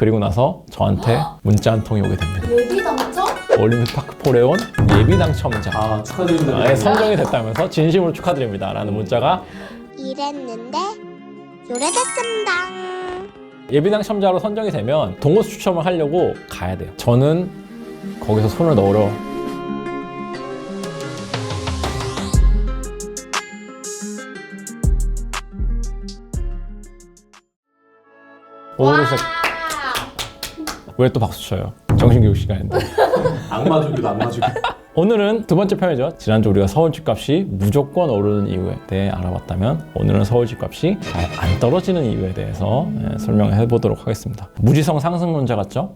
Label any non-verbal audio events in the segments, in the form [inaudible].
그리고 나서 저한테 문자 한 통이 오게 됩니다. 예비 당첨? 올림픽파크 포레온 예비 당첨자. 아 축하드립니다. 아예 선정이 됐다면서 진심으로 축하드립니다. 라는 문자가 이랬는데 요래됐습니다. 예비 당첨자로 선정이 되면 동호 추첨을 하려고 가야 돼요. 저는 거기서 손을 넣으러 오늘 왜 또 박수 쳐요? 정신교육 시간인데. [laughs] 악마 주기도 악마 주기. 오늘은 두 번째 편이죠. 지난주 우리가 서울 집값이 무조건 오르는 이유에 대해 알아봤다면 오늘은 서울 집값이 잘 안 떨어지는 이유에 대해서 예, 설명해 보도록 하겠습니다. 무지성 상승론자 같죠?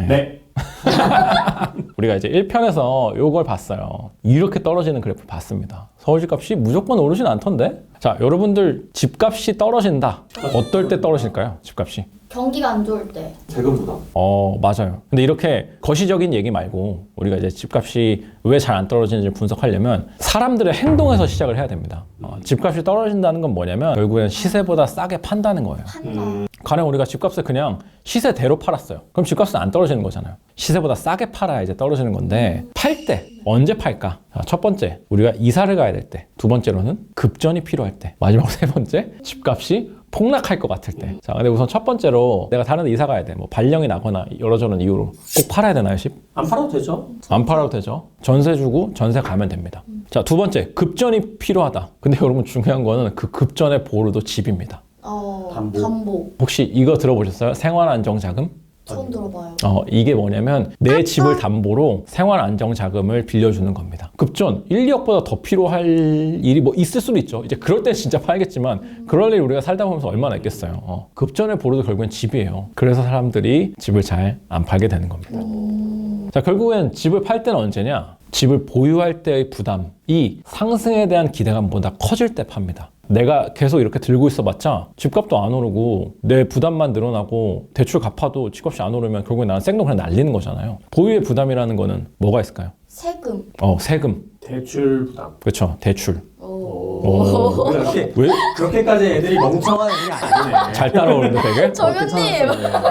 네. [laughs] 우리가 이제 1편에서 이걸 봤어요. 이렇게 떨어지는 그래프 봤습니다. 서울 집값이 무조건 오르진 않던데? 자, 여러분들 집값이 떨어진다. 어떨 때 떨어질까요? 집값이? 경기가 안 좋을 때. 세금 부담. 어, 맞아요. 근데 이렇게 거시적인 얘기 말고 우리가 이제 집값이 왜 잘 안 떨어지는지 분석하려면 사람들의 행동에서 시작을 해야 됩니다. 어, 집값이 떨어진다는 건 뭐냐면 결국엔 시세보다 싸게 판다는 거예요. 판다. 가령 우리가 집값을 그냥 시세대로 팔았어요. 그럼 집값은 안 떨어지는 거잖아요. 시세보다 싸게 팔아야 이제 떨어지는 건데 팔 때 언제 팔까? 자, 첫 번째 우리가 이사를 가야 될 때. 두 번째로는 급전이 필요할 때. 마지막 세 번째 집값이 폭락할 것 같을 때. 자, 근데 우선 첫 번째로 내가 다른 데 이사 가야 돼. 뭐 발령이 나거나 여러 저런 이유로 꼭 팔아야 되나요, 집? 안 팔아도 되죠? 안 팔아도 되죠. 전세 주고 전세 가면 됩니다. 자, 두 번째 급전이 필요하다. 근데 여러분 중요한 거는 그 급전의 보루도 집입니다. 어, 담보. 담보. 혹시 이거 들어보셨어요? 생활안정자금? 처음 들어봐요. 어, 이게 뭐냐면 내 집을 담보로 생활 안정 자금을 빌려주는 겁니다. 급전 1, 2억보다 더 필요할 일이 뭐 있을 수도 있죠. 이제 그럴 땐 진짜 팔겠지만 그럴 일 우리가 살다 보면서 얼마나 있겠어요. 어, 급전의 보루도 결국엔 집이에요. 그래서 사람들이 집을 잘 안 팔게 되는 겁니다. 자, 결국엔 집을 팔 때는 언제냐? 집을 보유할 때의 부담이 상승에 대한 기대감보다 커질 때 팝니다. 내가 계속 이렇게 들고 있어봤자 집값도 안 오르고 내 부담만 늘어나고 대출 갚아도 집값이 안 오르면 결국엔 나는 생돈 그냥 날리는 거잖아요. 보유의 부담이라는 거는 뭐가 있을까요? 세금. 어, 세금. 대출 부담. 그렇죠. 대출. 오. 그렇게 왜? 그렇게까지 애들이 멍청한 애들이 아니네. 잘 따라오는데 되게? 정현님.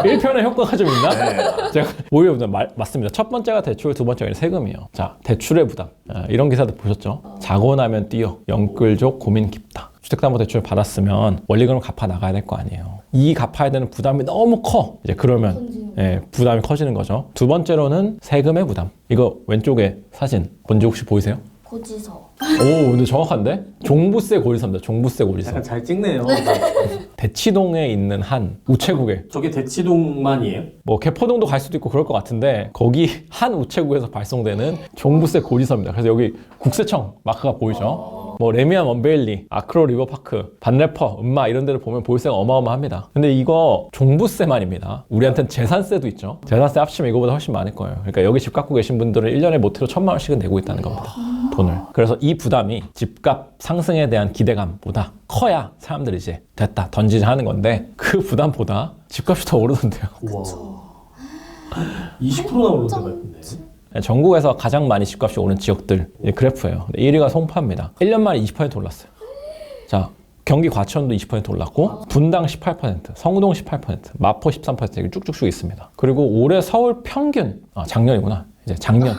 1편의 효과가 좀 있나? 제가 오히려 부담 말- 맞습니다. 첫 번째가 대출, 두 번째가 세금이에요. 자, 대출의 부담. 아, 이런 기사도 보셨죠? 자고 나면 뛰어. 영끌족 고민 깊다. 주택담보대출 받았으면 원리금을 갚아 나가야 될 거 아니에요. 이 갚아야 되는 부담이 너무 커. 이제 그러면 예, 부담이 커지는 거죠. 두 번째로는 세금의 부담. 이거 왼쪽에 사진 뭔지 혹시 보이세요? 고지서. 오, 근데 정확한데? 종부세 고지서입니다. 종부세 고지서. 약간 잘 찍네요. [laughs] 대치동에 있는 한 우체국에 저게 대치동만이에요? 뭐 개포동도 갈 수도 있고 그럴 것 같은데 거기 한 우체국에서 발송되는 종부세 고지서입니다. 그래서 여기 국세청 마크가 보이죠? 뭐 레미안 원베일리, 아크로 리버파크, 반래퍼, 음마 이런 데를 보면 보유세가 어마어마합니다. 근데 이거 종부세만입니다. 우리한테는 재산세도 있죠. 재산세 합치면 이거보다 훨씬 많을 거예요. 그러니까 여기 집 갖고 계신 분들은 1년에 못해도 천만 원씩은 내고 있다는 겁니다. 돈을. 그래서 이 부담이 집값 상승에 대한 기대감보다 커야 사람들이 이제 됐다 던지자 하는 건데 그 부담보다 집값이 더 오르던데요. 우와. 20%나 오른 데가 있네. 네, 전국에서 가장 많이 집값이 오른 지역들 이 그래프예요. 1위가 송파입니다. 1년 만에 20% 올랐어요. 자, 경기 과천도 20% 올랐고 분당 18%, 성동 18%, 마포 13% 이렇게 쭉쭉쭉 있습니다. 그리고 올해 서울 평균 아 작년이구나. 이제 작년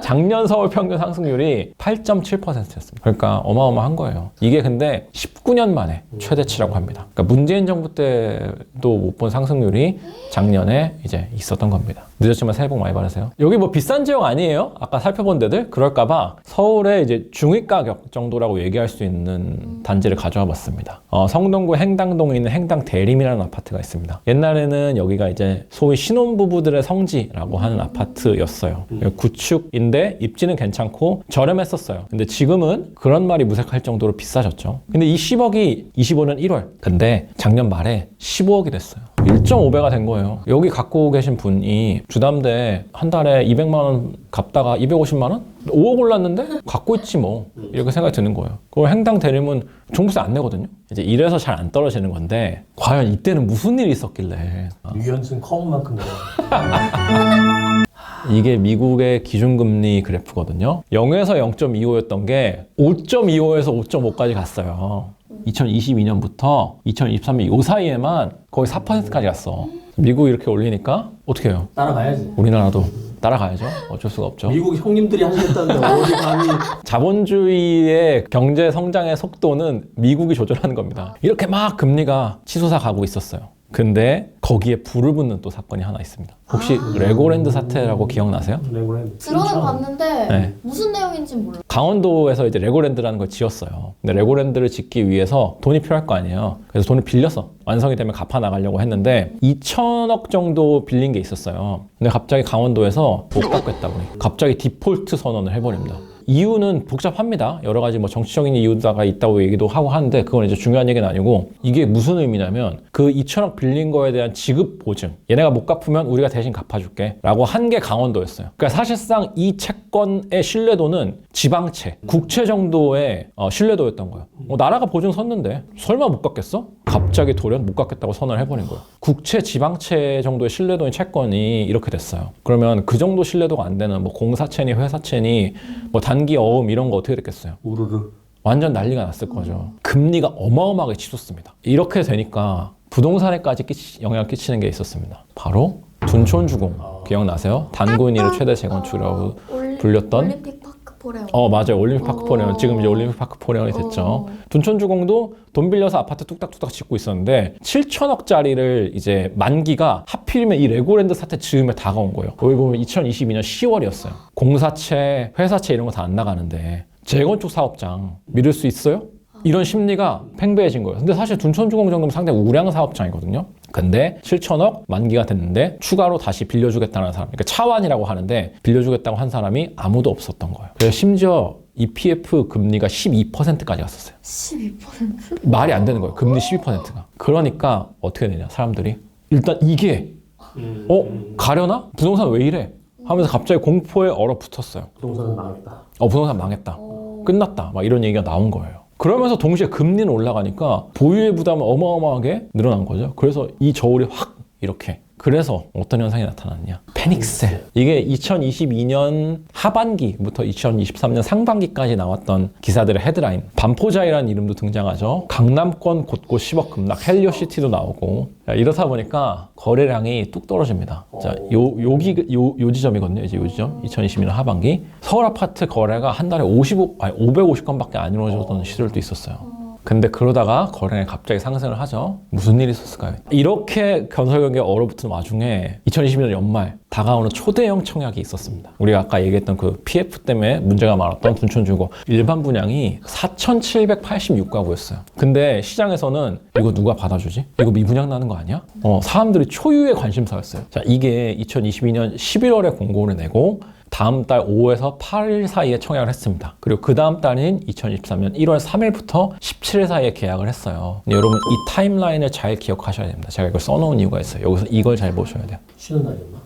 작년 서울 평균 상승률이 8.7%였습니다. 그러니까 어마어마한 거예요. 이게 근데 19년 만에 최대치라고 합니다. 그러니까 문재인 정부 때도 못 본 상승률이 작년에 이제 있었던 겁니다. 늦었지만 새해 복 많이 받으세요. 여기 뭐 비싼 지역 아니에요? 아까 살펴본 데들 그럴까봐 서울의 이제 중위 가격 정도라고 얘기할 수 있는 단지를 가져와 봤습니다. 어, 성동구 행당동에 있는 행당 대림이라는 아파트가 있습니다. 옛날에는 여기가 이제 소위 신혼부부들의 성지라고 하는 아파트였어요. 구축인데 입지는 괜찮고 저렴했었어요. 근데 지금은 그런 말이 무색할 정도로 비싸졌죠. 근데 이 10억이 25년 1월. 근데 작년 말에 15억이 됐어요. 1.5배가 된 거예요. 여기 갖고 계신 분이 주담대 한 달에 200만 원 갚다가 250만 원? 5억 올랐는데 갖고 있지 뭐 이렇게 생각이 드는 거예요. 그 행당 대림은 종부세 안 내거든요. 이제 이래서 잘 안 떨어지는 건데 과연 이때는 무슨 일이 있었길래 유연승 커브만큼 내려. [laughs] 이게 미국의 기준금리 그래프거든요. 0에서 0.25였던 게 5.25에서 5.5까지 갔어요. 2022년부터 2023년 요 사이에만 거의 4%까지 갔어. 미국 이렇게 올리니까 어떻게 해요? 따라가야지. 우리나라도 따라가야죠. 어쩔 수가 없죠. 미국 형님들이 하시겠다는데 [laughs] 어디 감히 자본주의의 경제 성장의 속도는 미국이 조절하는 겁니다. 이렇게 막 금리가 치솟아 가고 있었어요. 근데 거기에 불을 붙는 또 사건이 하나 있습니다. 혹시 레고랜드 사태라고 기억나세요? 레고랜드. 들어는 봤는데 네. 무슨 내용인지는 몰라. 강원도에서 이제 레고랜드라는 걸 지었어요. 근데 레고랜드를 짓기 위해서 돈이 필요할 거 아니에요. 그래서 돈을 빌려서 완성이 되면 갚아 나가려고 했는데 2천억 정도 빌린 게 있었어요. 근데 갑자기 강원도에서 못 갚겠다고 해. 갑자기 디폴트 선언을 해버립니다. 이유는 복잡합니다. 여러 가지 뭐 정치적인 이유가 있다고 얘기도 하고 하는데 그건 이제 중요한 얘기는 아니고 이게 무슨 의미냐면 그 2천억 빌린 거에 대한 지급 보증 얘네가 못 갚으면 우리가 대신 갚아줄게 라고 한 게 강원도였어요. 그러니까 사실상 이 채권의 신뢰도는 지방채, 국채 정도의 어, 신뢰도였던 거예요. 어, 나라가 보증 섰는데 설마 못 갚겠어? 갑자기 돌연 못 갚겠다고 선언을 해버린 거예요. 국채, 지방채 정도의 신뢰도인 채권이 이렇게 됐어요. 그러면 그 정도 신뢰도가 안 되는 뭐 공사채니 회사채니 뭐 단기 어음 이런 거 어떻게 됐겠어요? 우르르. 완전 난리가 났을 거죠. 금리가 어마어마하게 치솟습니다. 이렇게 되니까 부동산에까지 끼치- 영향을 끼치는 게 있었습니다. 바로 둔촌주공 기억나세요? 단군 이를 최대 재건축이라고 불렸던 올림픽 파크 포레오. 어 맞아요 올림픽 파크 어. 포레온 지금 이제 올림픽 파크 포레온이 됐죠 어. 둔촌주공도 돈 빌려서 아파트 뚝딱뚝딱 짓고 있었는데 7천억짜리를 이제 만기가 하필이면 이 레고랜드 사태 즈음에 다가온 거예요 여기 보면 2022년 10월이었어요 공사채 회사채 이런 거 다 안 나가는데 재건축 사업장 미룰 수 있어요? 이런 심리가 팽배해진 거예요. 근데 사실 둔촌주공 정도면 상당히 우량 사업장이거든요. 근데 7천억 만기가 됐는데 추가로 다시 빌려주겠다는 사람, 그러니까 차환이라고 하는데 빌려주겠다고 한 사람이 아무도 없었던 거예요. 그래서 심지어 EPF 금리가 12%까지 갔었어요. 12%? 말이 안 되는 거예요. 금리 12%가. 그러니까 어떻게 되냐, 사람들이. 일단 이게, 음, 어? 음, 가려나? 부동산 왜 이래? 하면서 갑자기 공포에 얼어붙었어요. 부동산은 망했다. 어, 부동산 망했다. 어. 끝났다. 막 이런 얘기가 나온 거예요. 그러면서 동시에 금리는 올라가니까 보유의 부담은 어마어마하게 늘어난 거죠. 그래서 이 저울이 확 이렇게. 그래서 어떤 현상이 나타났냐? 패닉셀. 이게 2022년 하반기부터 2023년 상반기까지 나왔던 기사들의 헤드라인. 반포자이라는 이름도 등장하죠. 강남권 곳곳 10억 급락, 헬리오시티도 나오고. 자, 이렇다 보니까 거래량이 뚝 떨어집니다. 자, 요, 여기, 요, 요 지점이거든요. 이제 요 지점. 2022년 하반기. 서울 아파트 거래가 한 달에 55, 아니 550건밖에 안 이루어졌던 시절도 있었어요. 근데 그러다가 거래량이 갑자기 상승을 하죠. 무슨 일이 있었을까요? 이렇게 건설 경기가 얼어붙은 와중에 2020년 연말 다가오는 초대형 청약이 있었습니다. 우리가 아까 얘기했던 그 PF 때문에 문제가 많았던 둔촌주거 일반 분양이 4,786가구였어요. 근데 시장에서는 이거 누가 받아주지? 이거 미분양 나는 거 아니야? 어, 사람들이 초유의 관심사였어요. 자, 이게 2022년 11월에 공고를 내고 다음 달 5에서 8일 사이에 청약을 했습니다. 그리고 그 다음 달인 2023년 1월 3일부터 17일 사이에 계약을 했어요. 근데 여러분 이 타임라인을 잘 기억하셔야 됩니다. 제가 이걸 써놓은 이유가 있어요. 여기서 이걸 잘 보셔야 돼요. 쉬는 날이었나?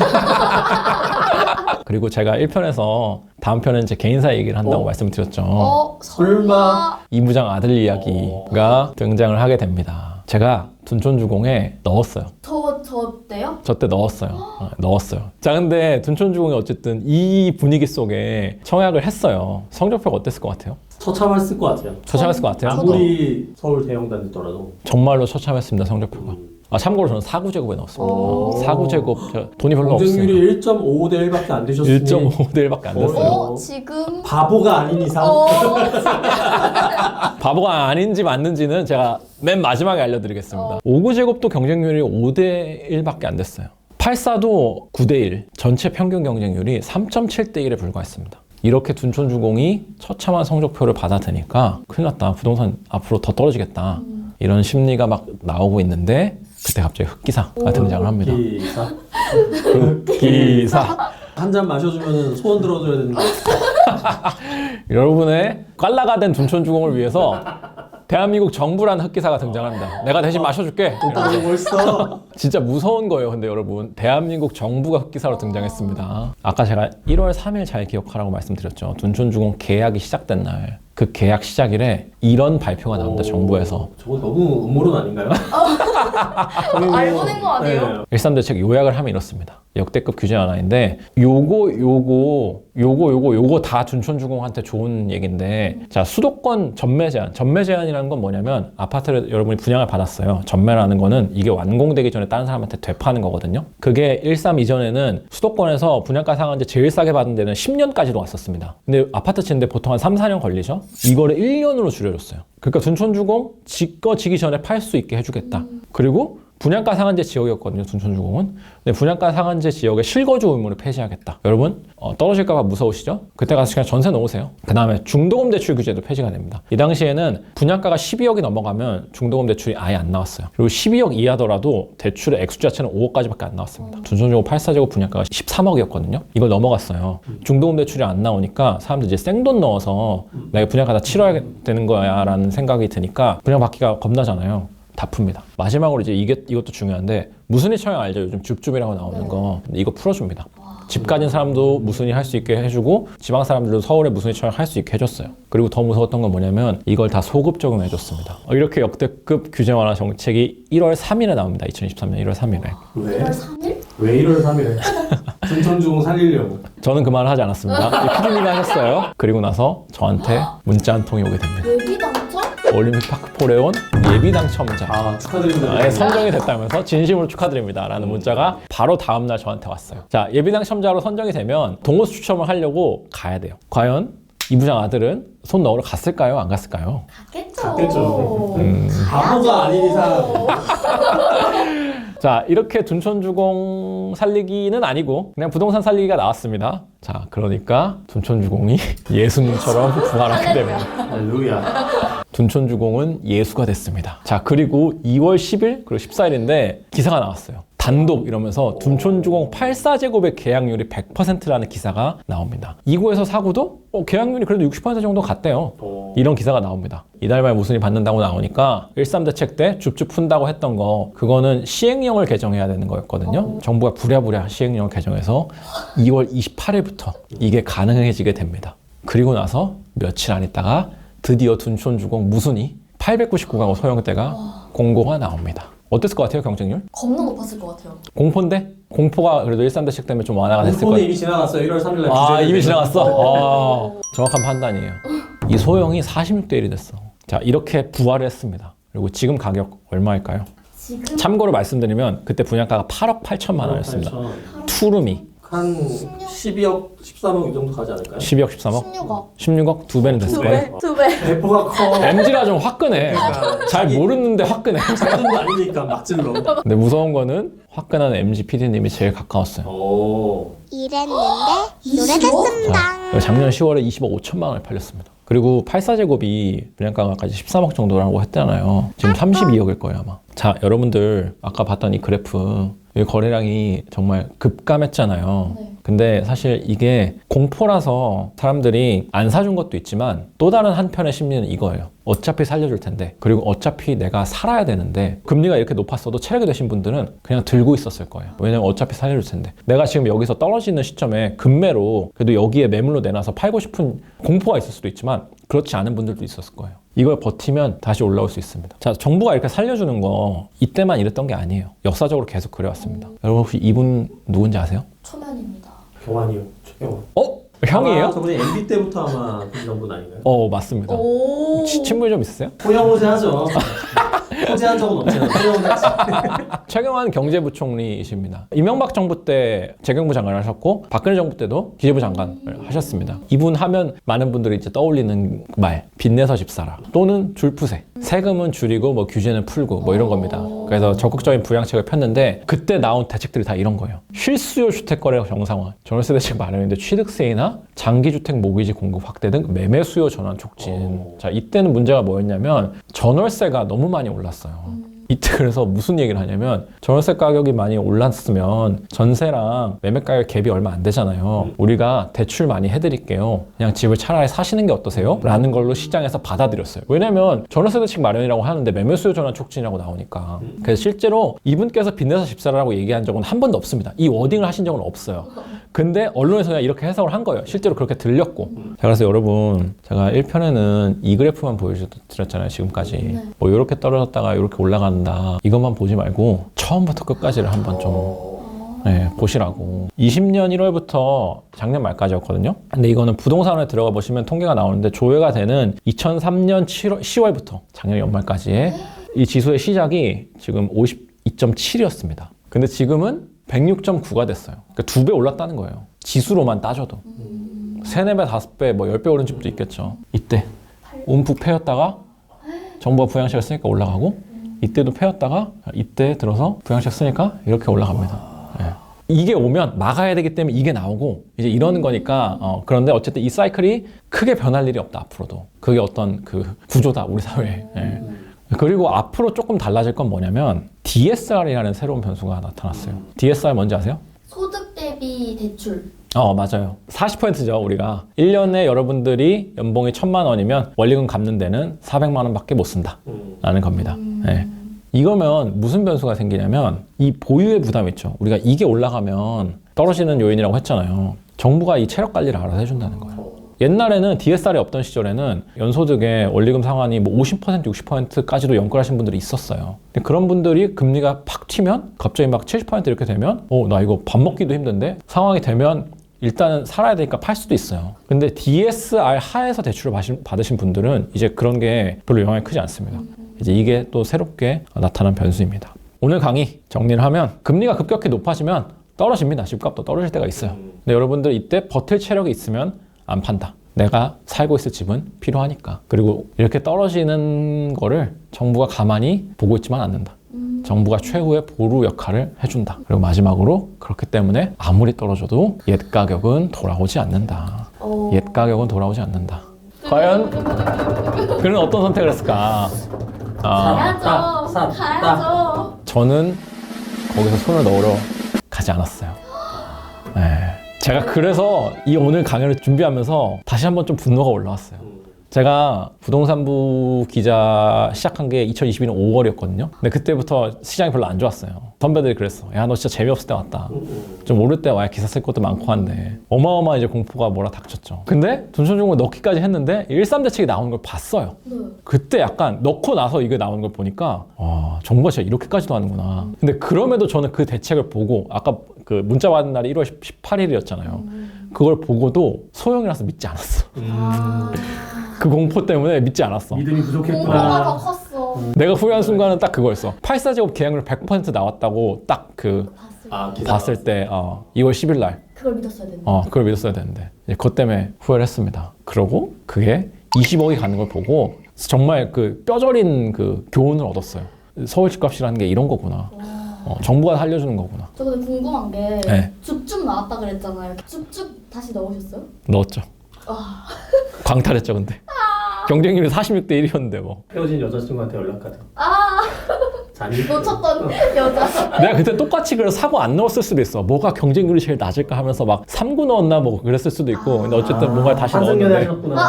[laughs] 그리고 제가 1편에서 다음 편은 제 개인사 얘기를 한다고 어? 말씀드렸죠. 어, 설마? 이부장 아들 이야기가 등장을 하게 됩니다. 제가 둔촌주공에 넣었어요. 저, 저 때요? 저 때 넣었어요. 어, 넣었어요. 자, 근데 둔촌주공이 어쨌든 이 분위기 속에 청약을 했어요. 성적표가 어땠을 것 같아요? 처참했을 것 같아요. 처참했을 것 같아요? 아무리 서울 대형단 됐더라도. 정말로 처참했습니다, 성적표가. 아, 참고로 저는 사구 제곱에 넣었습니다. 오. 사구 제곱, 저 돈이 별로 없어요. 경쟁률이 1.5 대 1밖에 안 되셨으니 1.5대 1밖에 안 됐어요. 어, 지금? 바보가 아닌 이상 어, [laughs] 바보가 아닌지 맞는지는 제가 맨 마지막에 알려드리겠습니다. 5구 제곱도 경쟁률이 5대 1밖에 안 됐어요. 84도 9대 1, 전체 평균 경쟁률이 3.7대 1에 불과했습니다. 이렇게 둔촌주공이 처참한 성적표를 받아드니까 큰일 났다. 부동산 앞으로 더 떨어지겠다. 이런 심리가 막 나오고 있는데 그때 갑자기 흑기사가 등장을 합니다. 기사 흑기사. 한 잔 마셔주면 소원 들어줘야 되는데 [laughs] 여러분의 깔라가 된 둔촌주공을 위해서 대한민국 정부라는 흑기사가 등장합니다. 내가 대신 마셔줄게. 오빠가 벌써 [laughs] 진짜 무서운 거예요. 근데 여러분 대한민국 정부가 흑기사로 등장했습니다. 아까 제가 1월 3일 잘 기억하라고 말씀드렸죠. 둔촌주공 계약이 시작된 날. 그 계약 시작일에 이런 발표가 나옵니다. 정부에서. 저거 너무 음모론 아닌가요? [laughs] [laughs] 알고 낸거 아니에요? 네. 일삼대책 요약을 하면 이렇습니다. 역대급 규제 완화인데 요거 요거 요거 요거 요거 다 둔촌주공한테 좋은 얘기인데 자 수도권 전매 제한. 전매 제한이라는 건 뭐냐면 아파트를 여러분이 분양을 받았어요. 전매라는 거는 이게 완공되기 전에 다른 사람한테 되파는 거거든요. 그게 13 이전에는 수도권에서 분양가 상한제 제일 싸게 받은 데는 10년까지도 왔었습니다. 근데 아파트 짓는데 보통 한 3, 4년 걸리죠? 이거를 1년으로 줄여줬어요. 그러니까 둔촌주공 지거 지기 전에 팔 수 있게 해주겠다. 그리고 분양가 상한제 지역이었거든요, 둔촌주공은. 근데 분양가 상한제 지역의 실거주 의무를 폐지하겠다. 여러분, 어, 떨어질까봐 무서우시죠? 그때 가서 그냥 전세 넣으세요. 그 다음에 중도금 대출 규제도 폐지가 됩니다. 이 당시에는 분양가가 12억이 넘어가면 중도금 대출이 아예 안 나왔어요. 그리고 12억 이하더라도 대출의 액수 자체는 5억까지밖에 안 나왔습니다. 둔촌주공 8사제곱 분양가가 13억이었거든요. 이걸 넘어갔어요. 중도금 대출이 안 나오니까 사람들이 이제 생돈 넣어서 내가 분양가 다 치러야 되는 거야 라는 생각이 드니까 분양받기가 겁나잖아요. 다 풉니다. 마지막으로 이제 이게 이것도 중요한데 무순위 처형 알죠? 요즘 줍줍이라고 나오는 거 근데 이거 풀어줍니다. 집 가진 사람도 무순위 할수 있게 해주고 지방 사람들도 서울에 무순위 처형 할수 있게 해줬어요. 그리고 더 무서웠던 건 뭐냐면 이걸 다 소급 적용해줬습니다. 어, 이렇게 역대급 규제 완화 정책이 1월 3일에 나옵니다. 2023년 1월 3일에. 왜? 1월 3일? 왜 1월 3일에? 둔촌주공 살리려고. 저는 그 말을 하지 않았습니다. 피디님이 하셨어요. 그리고 나서 저한테 문자 한 통이 오게 됩니다. 예비 당첨? 올림픽 파크 포레온 예비 당첨자. 아, 축하드립니다. 아예 선정이 됐다면서 진심으로 축하드립니다. 라는 문자가 바로 다음 날 저한테 왔어요. 자, 예비 당첨자로 선정이 되면 동호수 추첨을 하려고 가야 돼요. 과연 이 부장 아들은 손 넣으러 갔을까요? 안 갔을까요? 갔겠죠. 갔겠죠. 음. 바보가 아닌 이상. [laughs] 자, 이렇게 둔촌주공 살리기는 아니고 그냥 부동산 살리기가 나왔습니다. 자, 그러니까 둔촌주공이 예수님처럼 [laughs] 부활하게 됩니다. 할렐루야. 둔촌주공은 예수가 됐습니다. 자, 그리고 2월 10일 그리고 14일인데 기사가 나왔어요. 단독 이러면서 둔촌주공 84제곱의 계약률이 100%라는 기사가 나옵니다. 2구에서 4구도 어, 계약률이 그래도 60% 정도 갔대요. 어. 이런 기사가 나옵니다. 이달 말 무순위 받는다고 나오니까 13 대책 때 줍줍 푼다고 했던 거 그거는 시행령을 개정해야 되는 거였거든요. 정부가 부랴부랴 시행령을 개정해서 2월 28일부터 이게 가능해지게 됩니다. 그리고 나서 며칠 안 있다가 드디어 둔촌주공 무순위 899가구 소형대가 공고가 나옵니다. 어땠을 것 같아요 경쟁률? 겁나 높았을 것 같아요. 공포인데? 공포가 그래도 13대책 때문에 좀 완화가 됐을 공포는 거예요. 이미 지나갔어요. 1월 3일 날. 아 이미. 지나갔어? 어. 아, 정확한 판단이에요. 이 소형이 46대 1이 됐어. 자 이렇게 부활을 했습니다. 그리고 지금 가격 얼마일까요? 지금 참고로 말씀드리면 그때 분양가가 8억 8천만 원이었습니다. 8천. 투룸이 한 12억, 13억 이 정도 가지 않을까요? 12억 13억? 16억. 16억 두 배는 됐을 두 거예요. 배. 두 배. 배포가 커. MG라 좀 화끈해. 그러니까 잘 모르는데 화끈해. 작은 거 아니니까 막 질러. 근데 무서운 거는 화끈한 MG PD님이 제일 가까웠어요. 오. 이랬는데 [gasps] 요래됐습니다. 작년 10월에 20억 5천만 원에 팔렸습니다. 그리고 84제곱이 분양가까지 13억 정도라고 했잖아요. 지금 32억일 거예요 아마. 자 여러분들 아까 봤던 이 그래프 이 거래량이 정말 급감했잖아요. 네. 근데 사실 이게 공포라서 사람들이 안 사준 것도 있지만 또 다른 한편의 심리는 이거예요. 어차피 살려줄 텐데 그리고 어차피 내가 살아야 되는데 금리가 이렇게 높았어도 체력이 되신 분들은 그냥 들고 있었을 거예요. 왜냐면 어차피 살려줄 텐데 내가 지금 여기서 떨어지는 시점에 금매로 그래도 여기에 매물로 내놔서 팔고 싶은 공포가 있을 수도 있지만 그렇지 않은 분들도 있었을 거예요. 이걸 버티면 다시 올라올 수 있습니다. 자, 정부가 이렇게 살려주는 거 이때만 이랬던 게 아니에요. 역사적으로 계속 그래왔습니다. 여러분 혹시 이분 누군지 아세요? 초면입니다. 경환이요. 최경환. 어? 형이에요? 아마 저분이 MB 때부터 아마 그 정도는 아닌가요? 어, 맞습니다. 오. 치- 친분 좀 있으세요? 호영호세 하죠. [laughs] 호재한 적은. 호영호세 하지. [laughs] 최경환 경제부총리이십니다. 이명박 정부 때 재경부 장관을 하셨고 박근혜 정부 때도 기재부 장관을 하셨습니다. 이분 하면 많은 분들이 이제 떠올리는 말 빚내서 집 사라 또는 줄푸세 세금은 줄이고 뭐 규제는 풀고 뭐 이런 겁니다. 그래서 적극적인 부양책을 폈는데 그때 나온 대책들이 다 이런 거예요. 실수요 주택 거래 정상화, 전월세 대책 마련인데 취득세이나 장기 주택 모기지 공급 확대 등 매매 수요 전환 촉진. 오. 자 이때는 문제가 뭐였냐면 전월세가 너무 많이 올랐어요. 이때 그래서 무슨 얘기를 하냐면 전월세 가격이 많이 올랐으면 전세랑 매매 가격 갭이 얼마 안 되잖아요. 우리가 대출 많이 해드릴게요. 그냥 집을 차라리 사시는 게 어떠세요? 라는 걸로 시장에서 받아들였어요. 왜냐면 전월세 대책 마련이라고 하는데 매매 수요 전환 촉진이라고 나오니까. 그래서 실제로 이분께서 빚내서 집 사라고 얘기한 적은 한 번도 없습니다. 이 워딩을 하신 적은 없어요. 근데 언론에서 그냥 이렇게 해석을 한 거예요. 실제로 그렇게 들렸고. 자, 그래서 여러분, 제가 1편에는 이 그래프만 보여드렸잖아요, 지금까지. 네. 뭐, 이렇게 떨어졌다가 이렇게 올라간다. 이것만 보지 말고, 처음부터 끝까지를 한번 좀 어. 네, 보시라고. 20년 1월부터 작년 말까지였거든요. 근데 이거는 부동산에 들어가 보시면 통계가 나오는데 조회가 되는 2003년 7월, 10월부터 작년 연말까지의 이 지수의 시작이 지금 52.7이었습니다. 근데 지금은 106.9가 됐어요. 그러니까 두 배 올랐다는 거예요. 지수로만 따져도. 세네 배, 다섯 배, 뭐 열 배 오른 집도 있겠죠. 이때 움푹 패였다가 정부가 부양책을 쓰니까 올라가고 이때도 패였다가 이때 들어서 부양책 쓰니까 이렇게 올라갑니다. 예. 이게 오면 막아야 되기 때문에 이게 나오고 이제 이러는 거니까 어, 그런데 어쨌든 이 사이클이 크게 변할 일이 없다 앞으로도 그게 어떤 그 구조다 우리 사회에 예. 그리고 앞으로 조금 달라질 건 뭐냐면 DSR이라는 새로운 변수가 나타났어요. DSR 뭔지 아세요? 소득 대비 대출. 어, 맞아요. 40%죠, 우리가. 1년에 여러분들이 연봉이 1000만 원이면 원리금 갚는 데는 400만 원밖에 못 쓴다. 음. 라는 겁니다. 예. 이거면 무슨 변수가 생기냐면 이 보유의 부담 있죠. 우리가 이게 올라가면 떨어지는 요인이라고 했잖아요. 정부가 이 체력 관리를 알아서 해준다는 거예요. 옛날에는 DSR이 없던 시절에는 연소득의 원리금 상환이 뭐 50%, 60%까지도 연결하신 분들이 있었어요. 근데 그런 분들이 금리가 팍 튀면 갑자기 막 70% 이렇게 되면 어, 나 이거 밥 먹기도 힘든데 상황이 되면 일단은 살아야 되니까 팔 수도 있어요. 근데 DSR 하에서 대출을 받으신- 받으신 분들은 이제 그런 게 별로 영향이 크지 않습니다. 이제 이게 또 새롭게 나타난 변수입니다. 오늘 강의 정리를 하면 금리가 급격히 높아지면 떨어집니다. 집값도 떨어질 때가 있어요. 근데 여러분들 이때 버틸 체력이 있으면 안 판다. 내가 살고 있을 집은 필요하니까. 그리고 이렇게 떨어지는 거를 정부가 가만히 보고 있지만 않는다. 정부가 최후의 보루 역할을 해준다. 그리고 마지막으로 그렇기 때문에 아무리 떨어져도 옛 가격은 돌아오지 않는다. 어. 옛 가격은 돌아오지 않는다. 과연 그는 어떤 선택을 했을까? 아, 가야죠. 사, 사, 가야죠. 저는 거기서 손을 넣으러 가지 않았어요. 네. 제가 그래서 이 오늘 강연을 준비하면서 다시 한번 좀 분노가 올라왔어요. 제가 부동산부 기자 시작한 게 2022년 5월이었거든요. 근데 그때부터 시장이 별로 안 좋았어요. 선배들이 그랬어. 야, 너 진짜 재미없을 때 왔다. 좀 오를 때 와야 기사 쓸 것도 많고 한데 어마어마한 이제 공포가 몰아 닥쳤죠. 근데 둔촌중공 넣기까지 했는데 13 대책이 나오는 걸 봤어요. 네. 그때 약간 넣고 나서 이게 나오는 걸 보니까 와 정부가 진짜 이렇게까지도 하는구나. 근데 그럼에도 저는 그 대책을 보고 아까 그 문자 받은 날이 1월 18일이었잖아요. 그걸 보고도 소용이라서 믿지 않았어. 아. 그 공포 때문에 믿지 않았어. 믿음이 공포가 더 부족했구나. 컸어. 내가 후회한 순간은 딱 그거였어. 84제곱 계약률 100% 나왔다고 딱 그 봤을 아. 기사. 봤을 때 어, 2월 10일 날 그걸 믿었어야 되는데. 어, 그걸 믿었어야 되는데 이제 그것 때문에 후회를 했습니다. 그러고 그게 20억이 가는 걸 보고 정말 그 뼈저린 그 교훈을 얻었어요. 서울 집값이라는 게 이런 거구나. 어, 정부가 살려주는 거구나. 저 근데 궁금한 게 네. 줍줍 나왔다 그랬잖아요. 줍줍 다시 넣으셨어요? 넣었죠. 아. [laughs] 광탈했죠, 근데. 경쟁률이 46대 1이었는데 뭐. 헤어진 여자친구한테 연락하자. 아? 놓쳤던 [laughs] 여자. 내가 그때 똑같이 그래서 사고 안 넣었을 수도 있어. 뭐가 경쟁률이 제일 낮을까 하면서 막 3구 넣었나 뭐 그랬을 수도 있고. 근데 어쨌든 뭔가 다시 환승연애 넣었는데. 하셨구나.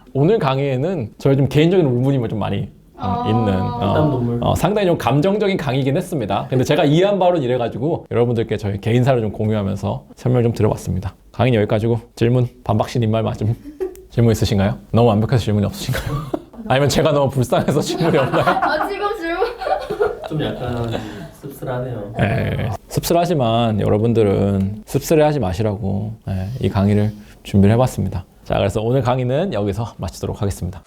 [laughs] 오늘 강의에는 저희 좀 개인적인 울분이 좀 많이 음, 아. 있는 땀 눈물. 어, 상당히 좀 감정적인 강의긴 했습니다. 근데 제가 이해한 바로는 이래가지고 여러분들께 저희 개인사를 좀 공유하면서 설명 좀 드려봤습니다. 강의 여기까지고 질문 반박신 입말 맞음 질문 있으신가요? 너무 완벽해서 질문이 없으신가요? [laughs] 아니면 제가 너무 불쌍해서 질문이 없나요? [laughs] 아 지금 질문. [laughs] 좀 약간 씁쓸하네요. 예, 씁쓸하지만 여러분들은 씁쓸해하지 마시라고 예, 이 강의를 준비를 해봤습니다. 자, 그래서 오늘 강의는 여기서 마치도록 하겠습니다.